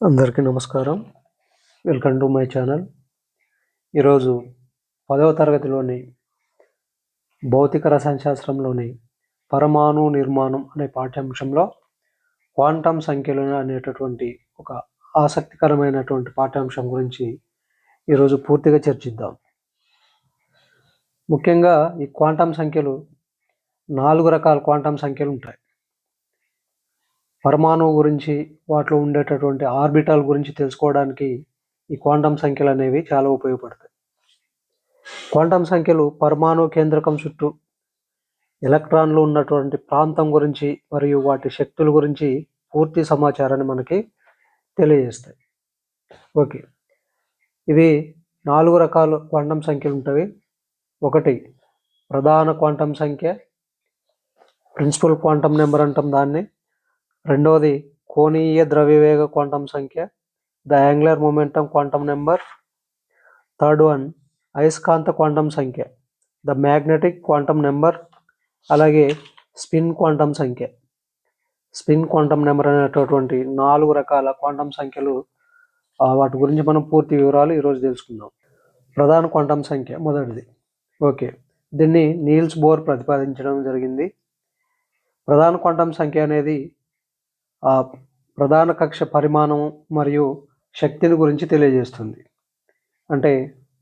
అందరికీ నమస్కారం. Welcome to my channel ఈరోజు పదవ తరగతిలోని భౌతిక రసాయన శాస్త్రంలోని పరమాణు నిర్మాణం అనే పాఠ్యాంశంలో క్వాంటం సంఖ్యలు అనేటటువంటి ఒక ఆసక్తికరమైనటువంటి పాఠ్యాంశం గురించి ఈరోజు పూర్తిగా చర్చిద్దాం. ముఖ్యంగా ఈ క్వాంటం సంఖ్యలు నాలుగు రకాల క్వాంటం సంఖ్యలు ఉంటాయి. పరమాణువు గురించి వాటిలో ఉండేటటువంటి ఆర్బిటాల్ గురించి తెలుసుకోవడానికి ఈ క్వాంటం సంఖ్యలు అనేవి చాలా ఉపయోగపడతాయి. క్వాంటం సంఖ్యలు పరమాణు కేంద్రకం చుట్టూ ఎలక్ట్రాన్లు ఉన్నటువంటి ప్రాంతం గురించి మరియు వాటి శక్తుల గురించి పూర్తి సమాచారాన్ని మనకి తెలియజేస్తాయి. ఓకే. ఇవి నాలుగు రకాల క్వాంటం సంఖ్యలు ఉంటాయి. ఒకటి ప్రధాన క్వాంటం సంఖ్య ప్రిన్సిపల్ క్వాంటం నెంబర్ అంటాం దాన్ని. రెండవది కోణీయ ద్రవ్యవేగ క్వాంటం సంఖ్య the angular momentum quantum number. Third one అయస్కాంత క్వాంటం సంఖ్య ద మ్యాగ్నెటిక్ క్వాంటం నెంబర్ అలాగే స్పిన్ క్వాంటం సంఖ్య. స్పిన్ క్వాంటం నెంబర్ అనేటటువంటి నాలుగు రకాల క్వాంటం సంఖ్యలు వాటి గురించి మనం పూర్తి వివరాలు ఈరోజు తెలుసుకుందాం. ప్రధాన క్వాంటం సంఖ్య మొదటిది. ఓకే దీన్ని నీల్స్ బోర్ ప్రతిపాదించడం జరిగింది. ప్రధాన క్వాంటం సంఖ్య అనేది ప్రధాన కక్ష పరిమాణం మరియు శక్తిని గురించి తెలియజేస్తుంది. అంటే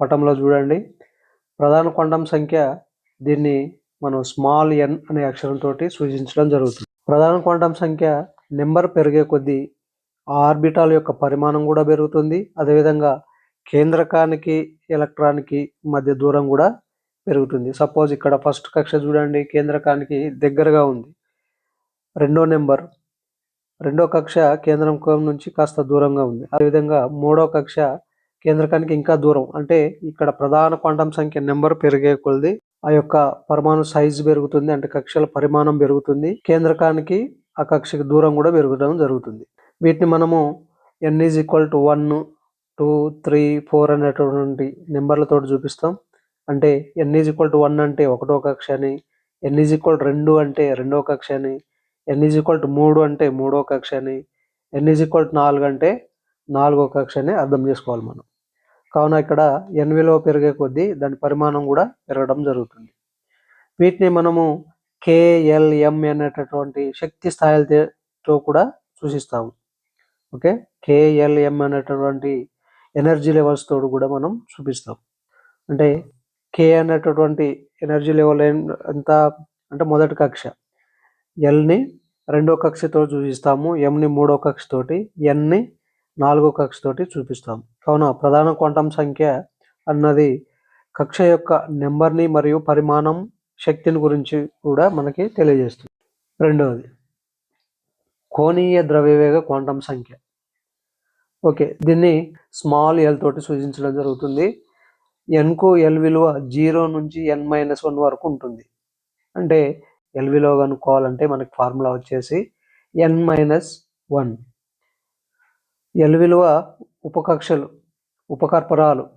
పటంలో చూడండి. ప్రధాన కొండం సంఖ్య దీన్ని మనం స్మాల్ ఎన్ అనే అక్షరంతో సూచించడం జరుగుతుంది. ప్రధాన క్వాంటం సంఖ్య నెంబర్ పెరిగే కొద్దీ ఆర్బిటాల్ యొక్క పరిమాణం కూడా పెరుగుతుంది. అదేవిధంగా కేంద్రకానికి ఎలక్ట్రాన్కి మధ్య దూరం కూడా పెరుగుతుంది. సపోజ్ ఇక్కడ ఫస్ట్ కక్ష చూడండి. కేంద్రకానికి దగ్గరగా ఉంది. రెండో నెంబర్ రెండో కక్ష కేంద్రకం నుంచి కాస్త దూరంగా ఉంది. అదేవిధంగా మూడో కక్ష కేంద్రకానికి ఇంకా దూరం. అంటే ఇక్కడ ప్రధాన క్వాంటం సంఖ్య నెంబర్ పెరిగే కొలది ఆ యొక్క పరమాణు సైజు పెరుగుతుంది. అంటే కక్షల పరిమాణం పెరుగుతుంది. కేంద్రకానికి ఆ కక్షకి దూరం కూడా పెరగడం జరుగుతుంది. వీటిని మనము N is equal to one two three four అనేటటువంటి నెంబర్లతో చూపిస్తాం. అంటే N is equal to one అంటే ఒకటో కక్ష అని ఎన్ ఈజ్ ఈక్వల్ రెండు అంటే రెండో కక్ష అని ఎన్ ఈజ్ ఈక్వల్ టు మూడు అంటే మూడో కక్ష అని ఎన్ ఈజ్ ఈక్వల్ టు నాలుగు అంటే నాలుగో కక్ష అని అర్థం చేసుకోవాలి మనం. కావున ఇక్కడ ఎన్ విలువ పెరిగే కొద్దీ దాని పరిమాణం కూడా పెరగడం జరుగుతుంది. వీటిని మనము కేఎల్ఎం అనేటటువంటి శక్తి స్థాయిలతో కూడా సూచిస్తాము. ఓకే? కేఎల్ఎం అనేటటువంటి ఎనర్జీ లెవెల్స్ తోడు కూడా మనం చూపిస్తాం అంటే కే అనేటటువంటి ఎనర్జీ లెవెల్ ఎంత అంటే మొదటి కక్ష. ఎల్ని రెండో కక్షతో చూపిస్తాము ఎంని మూడో కక్షతోటి ఎన్ని నాలుగో కక్షతోటి చూపిస్తాము. కావున ప్రధాన క్వాంటం సంఖ్య అన్నది కక్ష యొక్క నెంబర్ని మరియు పరిమాణం శక్తిని గురించి కూడా మనకి తెలియజేస్తుంది. రెండవది కోణీయ ద్రవ్యవేగ క్వాంటం సంఖ్య. ఓకే దీన్ని స్మాల్ ఎల్ తోటి సూచించడం జరుగుతుంది. ఎన్కు ఎల్ విలువ జీరో నుంచి ఎన్ మైనస్ వన్ వరకు ఉంటుంది. అంటే ఎల్విలో కనుక్కోవాలంటే మనకి ఫార్ములా వచ్చేసి ఎన్ మైనస్ వన్ ఎల్ విలువ ఉపకక్షలు ఉపకర్పరాలు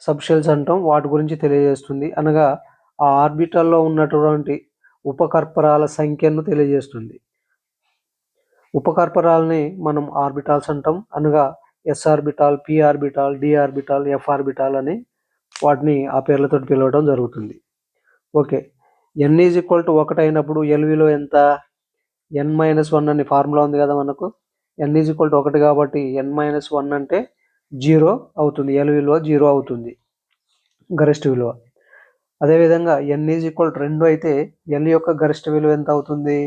సబ్షెల్స్ అంటాం. వాటి గురించి తెలియజేస్తుంది. అనగా ఆ ఆర్బిటల్లో ఉన్నటువంటి ఉపకర్పరాల సంఖ్యను తెలియజేస్తుంది. ఉపకర్పరాలని మనం ఆర్బిటాల్స్ అంటాం. అనగా S orbital P orbital D orbital F orbital అని వాటిని ఆ పేర్లతో పిలవడం జరుగుతుంది. Okay. N is equal to ఒకటి అయినప్పుడు ఎల్ విలువ ఎంత? ఎన్ మైనస్ వన్ అని ఫార్ములా ఉంది కదా మనకు. ఎన్ ఈజ్ ఈక్వల్ టు ఒకటి కాబట్టి ఎన్ మైనస్ వన్ అంటే జీరో అవుతుంది. ఎల్ విలువ జీరో అవుతుంది. గరిష్ట విలువ. అదేవిధంగా ఎన్ ఈజ్ ఈక్వల్ టు రెండు అయితే ఎల్ యొక్క గరిష్ట విలువ ఎంత అవుతుంది?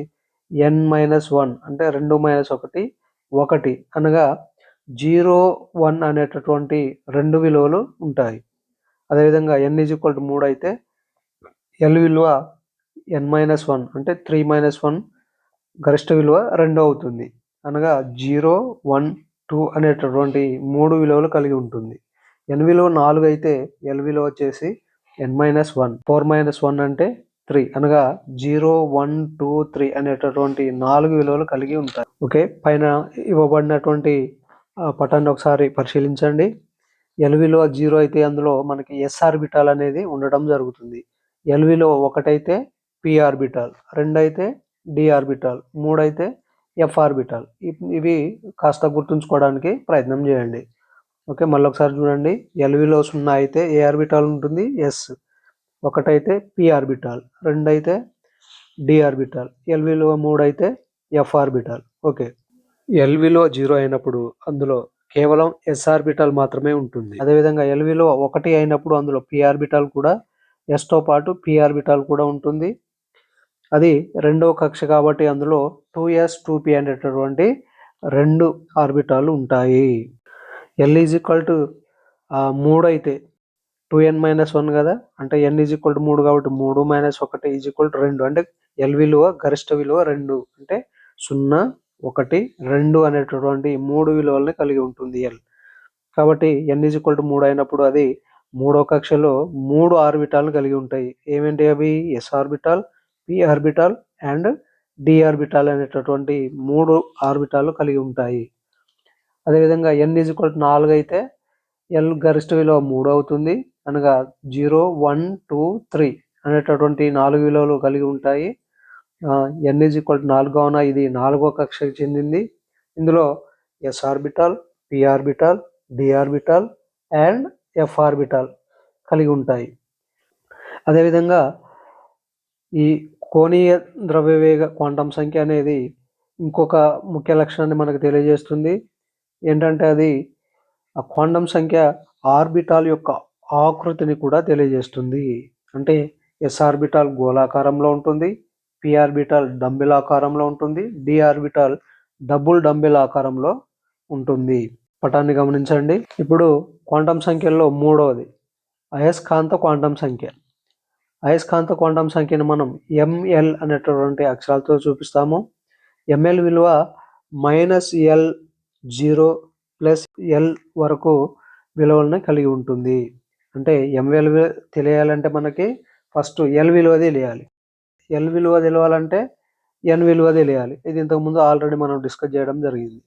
ఎన్ మైనస్ వన్ అంటే రెండు మైనస్ ఒకటి ఒకటి. అనగా జీరో వన్ అనేటటువంటి రెండు విలువలు ఉంటాయి. అదేవిధంగా ఎన్ ఈజ్ ఈక్వల్ టు మూడు అయితే ఎల్ విలువ ఎన్ మైనస్ వన్ అంటే త్రీ మైనస్ వన్ గరిష్ట విలువ రెండు అవుతుంది. అనగా జీరో వన్ టూ అనేటటువంటి మూడు విలువలు కలిగి ఉంటుంది. ఎన్ విలువ నాలుగు అయితే ఎల్ విలువ వచ్చేసి N minus one four minus one అంటే త్రీ అనగా జీరో వన్ టూ త్రీ అనేటటువంటి నాలుగు విలువలు కలిగి ఉంటాయి. ఓకే పైన ఇవ్వబడినటువంటి పటాన్ని ఒకసారి పరిశీలించండి. ఎల్ విలువ జీరో అయితే అందులో మనకి ఎస్ ఆర్బిటాల్ అనేది ఉండడం జరుగుతుంది. ఎల్ విలువ ఒకటైతే పి ఆర్బిటాల్ రెండు అయితే డి ఆర్బిటాల్ మూడైతే ఎఫ్ ఆర్బిటాల్ ఇవి కాస్త గుర్తుంచుకోవడానికి ప్రయత్నం చేయండి. ఓకే మళ్ళీ ఒకసారి చూడండి ఎల్విలో సున్నా అయితే ఏ ఆర్బిటాల్ ఉంటుంది ఎస్ ఒకటైతే పి ఆర్బిటాల్ రెండైతే డి ఆర్బిటాల్ ఎల్విలో మూడు అయితే ఎఫ్ ఆర్బిటాల్ ఓకే. ఎల్విలో జీరో అయినప్పుడు అందులో కేవలం ఎస్ ఆర్బిటాల్ మాత్రమే ఉంటుంది. అదేవిధంగా ఎల్విలో ఒకటి అయినప్పుడు అందులో పి ఆర్బిటాల్ కూడా ఎస్తో పాటు పి ఆర్బిటాల్ కూడా ఉంటుంది. అది రెండవ కక్ష కాబట్టి అందులో టూ ఎస్ టూ పి అనేటటువంటి రెండు ఆర్బిటాలు ఉంటాయి. ఎల్ ఈజ్ ఈక్వల్ టు మూడు అయితే టూ ఎన్ మైనస్ వన్ కదా? అంటే ఎన్ ఈజ్ ఈక్వల్ టు మూడు కాబట్టి మూడు మైనస్ ఒకటి ఈజ్ ఈక్వల్ టు రెండు. అంటే ఎల్ విలువ గరిష్ట విలువ రెండు. అంటే సున్నా ఒకటి రెండు అనేటటువంటి మూడు విలువల్ని కలిగి ఉంటుంది ఎల్ కాబట్టి ఎన్ ఈజ్ ఈక్వల్ టు మూడు అయినప్పుడు అది మూడో కక్షలో మూడు ఆర్బిటాల్ని కలిగి ఉంటాయి. ఏమేంటి అవి? S orbital P orbital and D orbital అనేటటువంటి మూడు ఆర్బిటాలు కలిగి ఉంటాయి. అదేవిధంగా ఎన్ ఈజ్ ఈక్వల్ నాలుగు అయితే ఎల్ గరిష్ట విలువ మూడు అవుతుంది. అనగా జీరో వన్ టూ త్రీ అనేటటువంటి నాలుగు విలువలు కలిగి ఉంటాయి. ఎన్ ఈజ్ ఈక్వల్ టు ఇది నాలుగో కక్షకు చెందింది. ఇందులో S orbital P orbital D orbital and F orbital కలిగి ఉంటాయి. అదేవిధంగా ఈ కోణీయ ద్రవ్యవేగ క్వాంటం సంఖ్య అనేది ఇంకొక ముఖ్య లక్షణాన్ని మనకు తెలియజేస్తుంది. ఏంటంటే అది ఆ క్వాంటం సంఖ్య ఆర్బిటాల్ యొక్క ఆకృతిని కూడా తెలియజేస్తుంది. అంటే ఎస్ ఆర్బిటాల్ గోళాకారంలో ఉంటుంది పి ఆర్బిటాల్ డంబిల్ ఆకారంలో ఉంటుంది డి ఆర్బిటాల్ డబుల్ డంబిల్ ఆకారంలో ఉంటుంది. పటాన్ని గమనించండి. ఇప్పుడు క్వాంటం సంఖ్యల్లో మూడవది అయస్కాంత క్వాంటం సంఖ్య. అయస్కాంత క్వాంటం సంఖ్యను మనం ఎంఎల్ అనేటటువంటి అక్షరాలతో చూపిస్తాము. ఎంఎల్ విలువ minus L zero plus L వరకు విలువలను కలిగి ఉంటుంది. అంటే ఎంఎల్ తెలియాలంటే మనకి ఫస్ట్ ఎల్ విలువ తెలియాలి. ఎల్ విలువ తెలియాలంటే ఎన్ విలువ తెలియాలి. ఇది ఇంతకుముందు ఆల్రెడీ మనం డిస్కస్ చేయడం జరిగింది.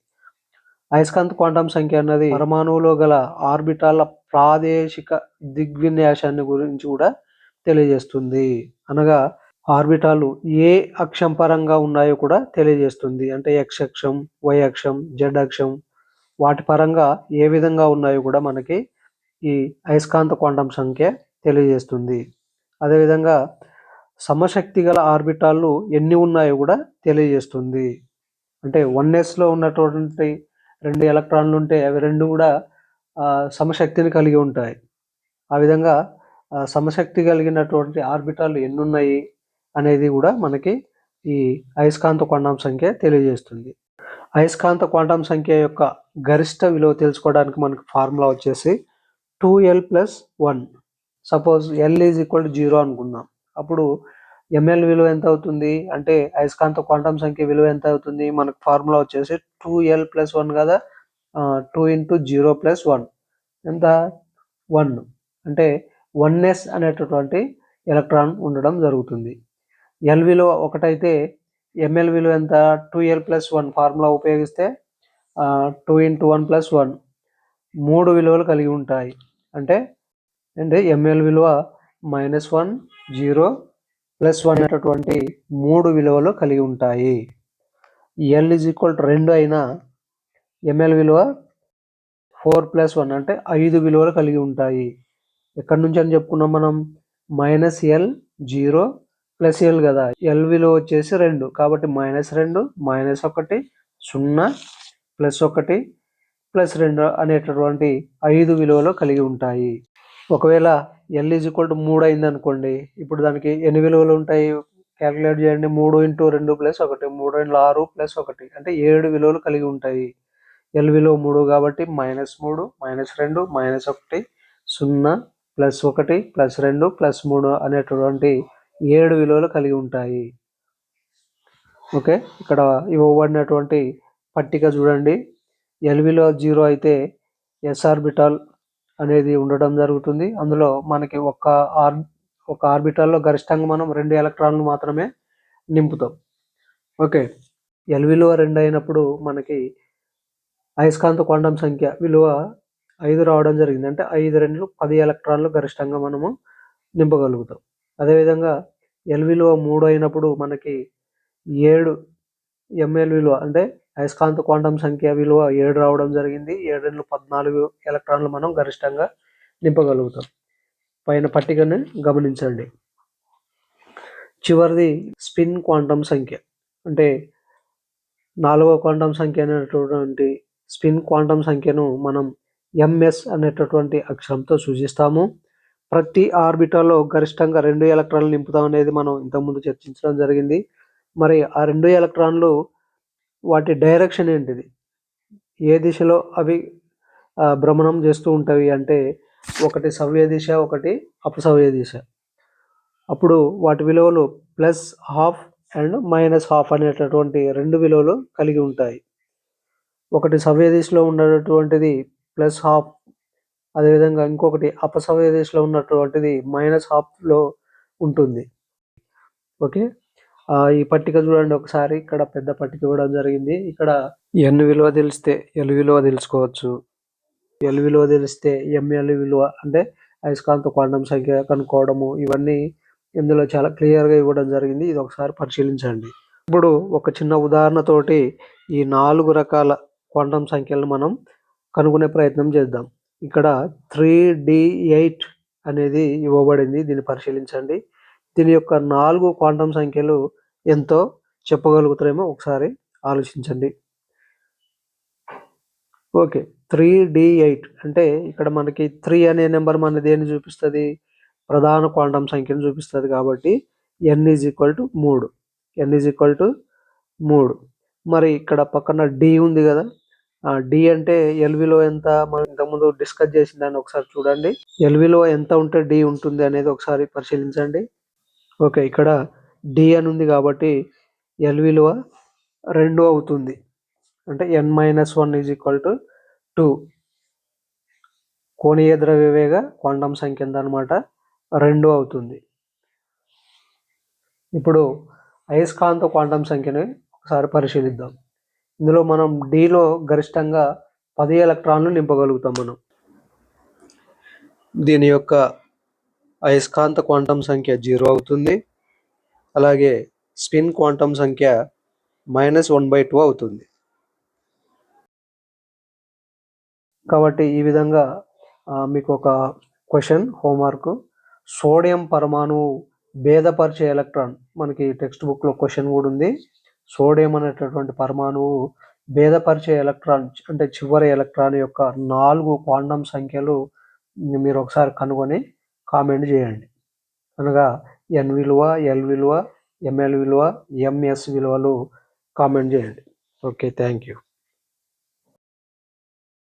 అయస్కాంత క్వాంటం సంఖ్య అన్నది పరమాణువులో గల ఆర్బిటాల ప్రాదేశిక దిగ్విన్యాసాన్ని గురించి కూడా తెలియజేస్తుంది. అనగా ఆర్బిటాలు ఏ అక్షం పరంగా ఉన్నాయో కూడా తెలియజేస్తుంది. అంటే ఎక్స్ అక్షం వై అక్షం జెడ్ అక్షం వాటి పరంగా ఏ విధంగా ఉన్నాయో కూడా మనకి ఈ అయస్కాంత క్వాంటం సంఖ్య తెలియజేస్తుంది. అదేవిధంగా సమశక్తి గల ఆర్బిటాలు ఎన్ని ఉన్నాయో కూడా తెలియజేస్తుంది. అంటే వన్ ఎస్లో ఉన్నటువంటి రెండు ఎలక్ట్రాన్లు ఉంటే అవి రెండు కూడా సమశక్తిని కలిగి ఉంటాయి. ఆ విధంగా సమశక్తి కలిగినటువంటి ఆర్బిటాలు ఎన్ని ఉన్నాయి అనేది కూడా మనకి ఈ అయస్కాంత క్వాంటం సంఖ్య తెలియజేస్తుంది. అయస్కాంత క్వాంటం సంఖ్య యొక్క గరిష్ట విలువ తెలుసుకోవడానికి మనకు ఫార్ములా వచ్చేసి two L plus one. Suppose L is equal to zero అనుకుందాం. అప్పుడు ఎంఎల్ విలువ ఎంత అవుతుంది? అంటే అయస్కాంత క్వాంటం సంఖ్య విలువ ఎంత అవుతుంది? మనకు ఫార్ములా వచ్చేసి టూ ఎల్ ప్లస్ వన్ కదా? Two into zero plus one. ఎంత? వన్. అంటే వన్ఎస్ అనేటటువంటి ఎలక్ట్రాన్ ఉండడం జరుగుతుంది. ఎల్ విలువ ఒకటైతే ఎంఎల్ విలువ ఎంత? Two L plus one formula ఉపయోగిస్తే two into one plus one మూడు విలువలు కలిగి ఉంటాయి. అంటే అంటే ఎంఎల్ విలువ minus one zero plus one అనేటటువంటి మూడు విలువలు కలిగి ఉంటాయి. ఎల్ ఇజ్ ఈక్వల్ టు రెండు అయినా ఎంఎల్ విలువ ఫోర్ ప్లస్ వన్ అంటే ఐదు విలువలు కలిగి ఉంటాయి. ఎక్కడి నుంచి అని చెప్పుకున్నాం మనం? Minus L zero plus L కదా. ఎల్ విలువ వచ్చేసి రెండు. కాబట్టి మైనస్ రెండు మైనస్ ఒకటి సున్నా ప్లస్ ఒకటి ప్లస్ రెండు అనేటటువంటి ఐదు విలువలు కలిగి ఉంటాయి. ఒకవేళ ఎల్ ఈజ్ ఈక్వల్ టు మూడు అయింది అనుకోండి ఇప్పుడు దానికి ఎన్ని విలువలు ఉంటాయి? క్యాలిక్యులేట్ చేయండి. మూడు ఇంటూ రెండు ప్లస్ ఒకటి మూడు రెండు ఆరు ప్లస్ ఒకటి. అంటే ఏడు విలువలు కలిగి ఉంటాయి. ఎల్ విలువ మూడు కాబట్టి మైనస్ మూడు మైనస్ రెండు మైనస్ ఒకటి సున్నా ప్లస్ ఒకటి ప్లస్ రెండు ప్లస్ మూడు అనేటటువంటి ఏడు విలువలు కలిగి ఉంటాయి. ఓకే? ఇక్కడ ఇవ్వబడినటువంటి పట్టిక చూడండి. ఎల్ విలువ జీరో అయితే ఎస్ ఆర్బిటాల్ అనేది ఉండడం జరుగుతుంది. అందులో మనకి ఒక ఆర్ ఒక ఆర్బిటాల్లో గరిష్టంగా మనం రెండు ఎలక్ట్రాన్లు మాత్రమే నింపుతాం. ఓకే? ఎల్ విలువ రెండు అయినప్పుడు మనకి అయస్కాంత క్వాంటం సంఖ్య విలువ ఐదు రావడం జరిగింది. అంటే ఐదు రెండులు పది ఎలక్ట్రాన్లు గరిష్టంగా మనము నింపగలుగుతాం. అదేవిధంగా ఎల్ విలువ మూడు అయినప్పుడు మనకి ఏడు ఎంఎల్ విలువ అంటే అయస్కాంత క్వాంటం సంఖ్య విలువ ఏడు రావడం జరిగింది. ఏడు రెండు పద్నాలుగు ఎలక్ట్రాన్లు మనం గరిష్టంగా నింపగలుగుతాం. పైన పట్టికను గమనించండి. చివరిది స్పిన్ క్వాంటం సంఖ్య. అంటే నాలుగవ క్వాంటం సంఖ్య అనేటటువంటి స్పిన్ క్వాంటం సంఖ్యను మనం ఎంఎస్ అనేటటువంటి అక్షరంతో సూచిస్తాము. ప్రతి ఆర్బిటర్లో గరిష్టంగా రెండు ఎలక్ట్రాన్లు నింపుతాం అనేది మనం ఇంతకుముందు చర్చించడం జరిగింది. మరి ఆ రెండు ఎలక్ట్రాన్లు వాటి డైరెక్షన్ ఏంటిది? ఏ దిశలో అవి భ్రమణం చేస్తూ ఉంటాయి అంటే ఒకటి సవ్య దిశ ఒకటి అపసవ్య దిశ. అప్పుడు వాటి విలువలు plus half and minus half అనేటటువంటి రెండు విలువలు కలిగి ఉంటాయి. ఒకటి సవ్య దిశలో ఉండేటటువంటిది ప్లస్ హాఫ్. అదేవిధంగా ఇంకొకటి అపసవ్య దిశలో ఉన్నటువంటిది మైనస్ హాఫ్లో ఉంటుంది. ఓకే? ఈ పట్టిక చూడండి ఒకసారి. ఇక్కడ పెద్ద పట్టిక ఇవ్వడం జరిగింది. ఇక్కడ ఎన్ విలువ తెలిస్తే ఎల్ విలువ తెలుసుకోవచ్చు. ఎల్ విలువ తెలిస్తే ఎంఎల్ విలువ అంటే అయస్కాంత క్వాంటం సంఖ్య కనుక్కోవడము ఇవన్నీ ఇందులో చాలా క్లియర్గా ఇవ్వడం జరిగింది. ఇది ఒకసారి పరిశీలించండి. ఇప్పుడు ఒక చిన్న ఉదాహరణతోటి ఈ నాలుగు రకాల క్వాంటం సంఖ్యలను మనం కనుగొనే ప్రయత్నం చేద్దాం. ఇక్కడ త్రీ డి ఎయిట్ అనేది ఇవ్వబడింది. దీన్ని పరిశీలించండి. దీని యొక్క నాలుగు క్వాంటం సంఖ్యలు ఎంతో చెప్పగలుగుతారేమో ఒకసారి ఆలోచించండి. ఓకే త్రీ డి ఎయిట్ అంటే ఇక్కడ మనకి త్రీ అనే నెంబర్ మన దేన్ని చూపిస్తుంది? ప్రధాన క్వాంటం సంఖ్యను చూపిస్తుంది కాబట్టి ఎన్ ఈజ్ ఈక్వల్ టు మూడు. ఎన్ ఈజ్ ఈక్వల్ టు మూడు. మరి ఇక్కడ పక్కన డి ఉంది కదా డి అంటే ఎల్విలో ఎంత? మనం ఇంతకుముందు డిస్కస్ చేసిన దాన్ని ఒకసారి చూడండి. ఎల్విలో ఎంత ఉంటే డి ఉంటుంది అనేది ఒకసారి పరిశీలించండి. ఓకే ఇక్కడ డి అని ఉంది కాబట్టి ఎల్ విలువ రెండు అవుతుంది. అంటే N minus one is equal to two కోణీయ ద్రవ్యవేగ క్వాంటం సంఖ్య ఎంత అనమాట రెండు అవుతుంది. ఇప్పుడు అయస్కాంత క్వాంటం సంఖ్యని ఒకసారి పరిశీలిద్దాం. ఇందులో మనం డీలో గరిష్టంగా పది ఎలక్ట్రాన్లు నింపగలుగుతాం మనం. దీని యొక్క అయస్కాంత క్వాంటం సంఖ్య జీరో అవుతుంది. అలాగే స్పిన్ క్వాంటం సంఖ్య మైనస్ వన్ బై టూ అవుతుంది. కాబట్టి ఈ విధంగా మీకు ఒక క్వశ్చన్ హోంవర్క్. సోడియం పరమాణు భేదపరిచే ఎలక్ట్రాన్. మనకి టెక్స్ట్ బుక్లో క్వశ్చన్ కూడా ఉంది. సోడియం అనేటటువంటి పరమాణువు భేదపరిచే ఎలక్ట్రాన్ అంటే చివరి ఎలక్ట్రాన్ యొక్క నాలుగు క్వాంటం సంఖ్యలు మీరు ఒకసారి కనుగొని కామెంట్ చేయండి. అనగా ఎన్ విలువ ఎల్ విలువ ఎంఎల్ విలువ ఎంఎస్ విలువలు కామెంట్ చేయండి. Okay thank you.